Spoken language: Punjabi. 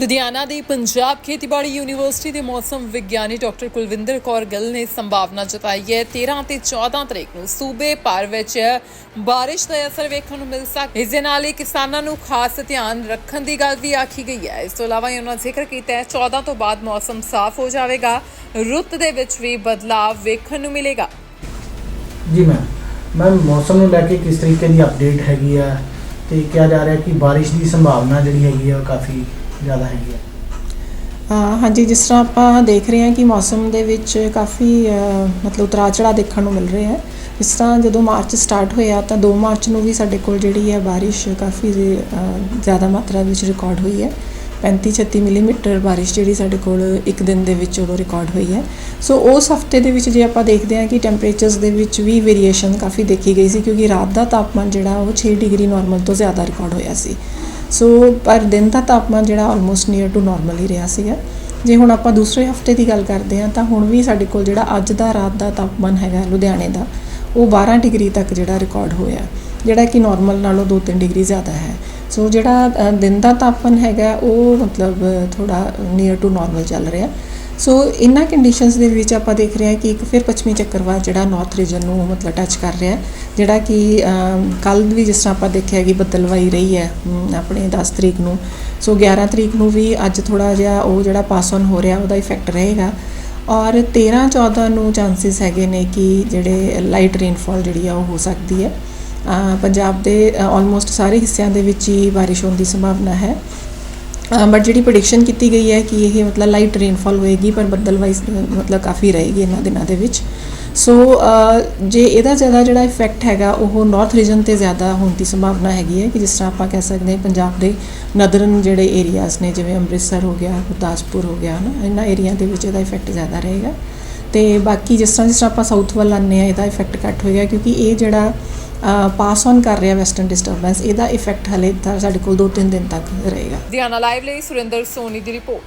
ਲੁਧਿਆਣਾ ਦੀ ਪੰਜਾਬ ਖੇਤੀਬਾੜੀ ਯੂਨੀਵਰਸਿਟੀ ਦੇ ਮੌਸਮ ਵਿਗਿਆਨੀ ਡਾਕਟਰ ਕੁਲਵਿੰਦਰ ਕੌਰ ਗਿੱਲ ਨੇ ਸੰਭਾਵਨਾ ਜਤਾਈ ਹੈ। 13 ਤੇ 14 ਤਰੀਕ ਨੂੰ ਸੂਬੇ ਭਰ ਵਿੱਚ ਬਾਰਿਸ਼ ਦਾ ਅਸਰ ਵੇਖਣ ਨੂੰ ਮਿਲ ਸਕਦਾ ਇਸ ਦੇ ਨਾਲ ਹੀ ਕਿਸਾਨਾਂ ਨੂੰ ਖਾਸ ਧਿਆਨ ਰੱਖਣ ਦੀ ਗੱਲ ਵੀ ਆਖੀ ਗਈ ਹੈ। ਇਸ ਤੋਂ ਇਲਾਵਾ ਉਹਨਾਂ ਜ਼ਿਕਰ ਕੀਤਾ ਹੈ 14 ਤੋਂ ਬਾਅਦ ਮੌਸਮ ਸਾਫ਼ ਹੋ ਜਾਵੇਗਾ। ਰੁੱਤ ਦੇ ਵਿੱਚ ਵੀ ਬਦਲਾਅ ਵੇਖਣ ਨੂੰ ਮਿਲੇਗਾ। ਜੀ ਮੈਮ ਮੈਮ ਮੌਸਮ ਨੂੰ ਲੈ ਕੇ ਕਿਸ ਤਰੀਕੇ ਦੀ ਅਪਡੇਟ ਹੈਗੀ ਆ? ਤੇ ਕਿਹਾ ਜਾ ਰਿਹਾ ਕਿ ਬਾਰਿਸ਼ ਦੀ ਸੰਭਾਵਨਾ ਜਿਹੜੀ ਹੈਗੀ ਆ ਕਾਫੀ ਜ਼ਿਆਦਾ ਹੈਗੀ ਹੈ ਅ, ਹਾਂਜੀ ਜਿਸ ਤਰ੍ਹਾਂ ਆਪਾਂ ਦੇਖ ਰਹੇ ਹਾਂ ਕਿ ਮੌਸਮ ਦੇ ਵਿੱਚ ਕਾਫੀ ਅ, ਮਤਲਬ ਉਤਰਾਅ ਚੜਾਅ ਦੇਖਣ ਨੂੰ ਮਿਲ ਰਿਹਾ ਹੈ। ਇਸ ਤਰ੍ਹਾਂ ਜਦੋਂ ਮਾਰਚ ਸਟਾਰਟ ਹੋਇਆ ਤਾਂ 2 ਮਾਰਚ ਨੂੰ ਵੀ ਸਾਡੇ ਕੋਲ ਜਿਹੜੀ ਹੈ ਬਾਰਿਸ਼ ਕਾਫੀ ਅ, ਜ਼ਿਆਦਾ ਮਾਤਰਾ ਵਿੱਚ ਰਿਕਾਰਡ ਹੋਈ ਹੈ। 35-36 ਮਿਲੀਮੀਟਰ ਬਾਰਿਸ਼ ਜਿਹੜੀ ਸਾਡੇ ਕੋਲ ਇੱਕ ਦਿਨ ਦੇ ਵਿੱਚ ਉਦੋਂ ਰਿਕਾਰਡ ਹੋਈ ਹੈ। ਸੋ ਉਸ ਹਫ਼ਤੇ ਦੇ ਵਿੱਚ ਜੇ ਆਪਾਂ ਦੇਖਦੇ ਹਾਂ ਕਿ ਟੈਂਪਰੇਚਰਸ ਦੇ ਵਿੱਚ ਵੀ ਵੇਰੀਏਸ਼ਨ ਕਾਫੀ ਦੇਖੀ ਗਈ ਸੀ ਕਿਉਂਕਿ ਰਾਤ ਦਾ ਤਾਪਮਾਨ ਜਿਹੜਾ ਉਹ 6 ਡਿਗਰੀ ਨਾਰਮਲ ਤੋਂ ਜ਼ਿਆਦਾ ਰਿਕਾਰਡ ਹੋਇਆ ਸੀ। ਸੋ ਪਰ ਦਿਨ ਦਾ ਤਾਪਮਾਨ ਜਿਹੜਾ ਆਲਮੋਸਟ ਨੀਅਰ ਟੂ ਨਾਰਮਲ ਹੀ ਰਿਹਾ ਸੀਗਾ। ਜੇ ਹੁਣ ਆਪਾਂ ਦੂਸਰੇ ਹਫ਼ਤੇ ਦੀ ਗੱਲ ਕਰਦੇ ਹਾਂ ਤਾਂ ਹੁਣ ਵੀ ਸਾਡੇ ਕੋਲ ਜਿਹੜਾ ਅੱਜ ਦਾ ਰਾਤ ਦਾ ਤਾਪਮਾਨ ਹੈਗਾ ਲੁਧਿਆਣੇ ਦਾ, ਉਹ 12 ਡਿਗਰੀ ਤੱਕ ਜਿਹੜਾ ਰਿਕਾਰਡ ਹੋਇਆ। ਜਿਹੜਾ ਕਿ ਨਾਰਮਲ ਨਾਲੋਂ 2-3 ਡਿਗਰੀ ਜ਼ਿਆਦਾ ਹੈ। ਸੋ ਜਿਹੜਾ ਦਿਨ ਦਾ ਤਾਪਮਾਨ ਹੈਗਾ, ਉਹ ਮਤਲਬ ਥੋੜਾ ਨੀਅਰ ਟੂ ਨਾਰਮਲ ਚੱਲ ਰਿਹਾ। ਸੋ ਇਨ੍ਹਾਂ ਕੰਡੀਸ਼ਨਸ ਦੇ ਵਿੱਚ ਆਪਾਂ ਦੇਖ ਰਹੇ ਹਾਂ ਕਿ ਇੱਕ ਫਿਰ ਪੱਛਮੀ ਚੱਕਰਵਾਤ ਜਿਹੜਾ ਨਾਰਥ ਰੀਜਨ ਨੂੰ ਮਤਲਬ ਟੱਚ ਕਰ ਰਿਹਾ ਜਿਹੜਾ ਕਿ ਕੱਲ ਵੀ ਜਿਸ ਤਰ੍ਹਾਂ ਆਪਾਂ ਦੇਖਿਆ ਕਿ ਬਦਲਵਾਈ ਰਹੀ ਹੈ ਆਪਣੇ 10 ਤਰੀਕ ਨੂੰ। ਸੋ 11 ਤਰੀਕ ਨੂੰ ਵੀ ਅੱਜ ਥੋੜਾ ਜਿਹਾ ਉਹ ਜਿਹੜਾ ਪਾਸ ਔਨ ਹੋ ਰਿਹਾ, ਉਹਦਾ ਇਫੈਕਟ ਰਹੇਗਾ। ਔਰ 13 14 ਨੂੰ ਚਾਂਸਸ ਹੈਗੇ ਨੇ ਕਿ ਜਿਹੜੇ ਲਾਈਟ ਰੇਨਫਾਲ ਜਿਹੜੀ ਆ ਉਹ ਹੋ ਸਕਦੀ ਹੈ। ਪੰਜਾਬ ਦੇ ਆਲਮੋਸਟ ਸਾਰੇ ਹਿੱਸਿਆਂ ਦੇ ਵਿੱਚ ਹੀ ਬਾਰਿਸ਼ ਹੋਣ ਦੀ ਸੰਭਾਵਨਾ ਹੈ। ਬਟ ਜਿਹੜੀ ਪ੍ਰੈਡਿਕਸ਼ਨ ਕੀਤੀ ਗਈ ਹੈ ਕਿ ਇਹ ਮਤਲਬ ਲਾਈਟ ਰੇਨਫਾਲ ਹੋਏਗੀ, ਪਰ ਬੱਦਲਵਾਈ ਮਤਲਬ ਕਾਫੀ ਰਹੇਗੀ ਇਹਨਾਂ ਦਿਨਾਂ ਦੇ ਵਿੱਚ। ਸੋ ਜੇ ਇਹਦਾ ਜ਼ਿਆਦਾ ਜਿਹੜਾ ਇਫੈਕਟ ਹੈਗਾ, ਉਹ ਨਾਰਥ ਰੀਜਨ ਤੇ ਜ਼ਿਆਦਾ ਹੋਣ ਦੀ ਸੰਭਾਵਨਾ ਹੈਗੀ ਹੈ, ਕਿ ਜਿਸ ਤਰ੍ਹਾਂ ਆਪਾਂ ਕਹਿ ਸਕਦੇ ਹਾਂ ਪੰਜਾਬ ਦੇ ਨਦਰਨ ਜਿਹੜੇ ਏਰੀਆਜ਼ ਨੇ, ਜਿਵੇਂ ਅੰਮ੍ਰਿਤਸਰ ਹੋ ਗਿਆ, ਗੁਰਦਾਸਪੁਰ ਹੋ ਗਿਆ ਨਾ ਇਹਨਾਂ ਏਰੀਆ ਦੇ ਵਿੱਚ ਇਹਦਾ ਇਫੈਕਟ ਜ਼ਿਆਦਾ ਰਹੇਗਾ। ਤੇ ਬਾਕੀ ਜਿਸ ਤਰ੍ਹਾਂ ਜਿਸ ਤਰ੍ਹਾਂ ਆਪਾਂ ਸਾਊਥ ਵੱਲ ਆਉਂਦੇ ਆ ਇਹਦਾ ਇਫੈਕਟ ਘੱਟ ਹੋਏਗਾ, ਕਿਉਂਕਿ ਇਹ ਜਿਹੜਾ ਪਾਸ ਔਨ ਕਰ ਰਿਹਾ ਵੈਸਟਰਨ ਡਿਸਟਰਬੈਂਸ ਇਹਦਾ ਇਫੈਕਟ ਹਲੇ ਤਾਂ ਸਾਡੇ ਕੋਲ 2-3 ਦਿਨ ਤੱਕ ਰਹੇਗਾ। ਲੁਧਿਆਣਾ ਲਾਈਵ ਲਈ ਸੁਰਿੰਦਰ ਸੋਨੀ ਦੀ ਰਿਪੋਰਟ।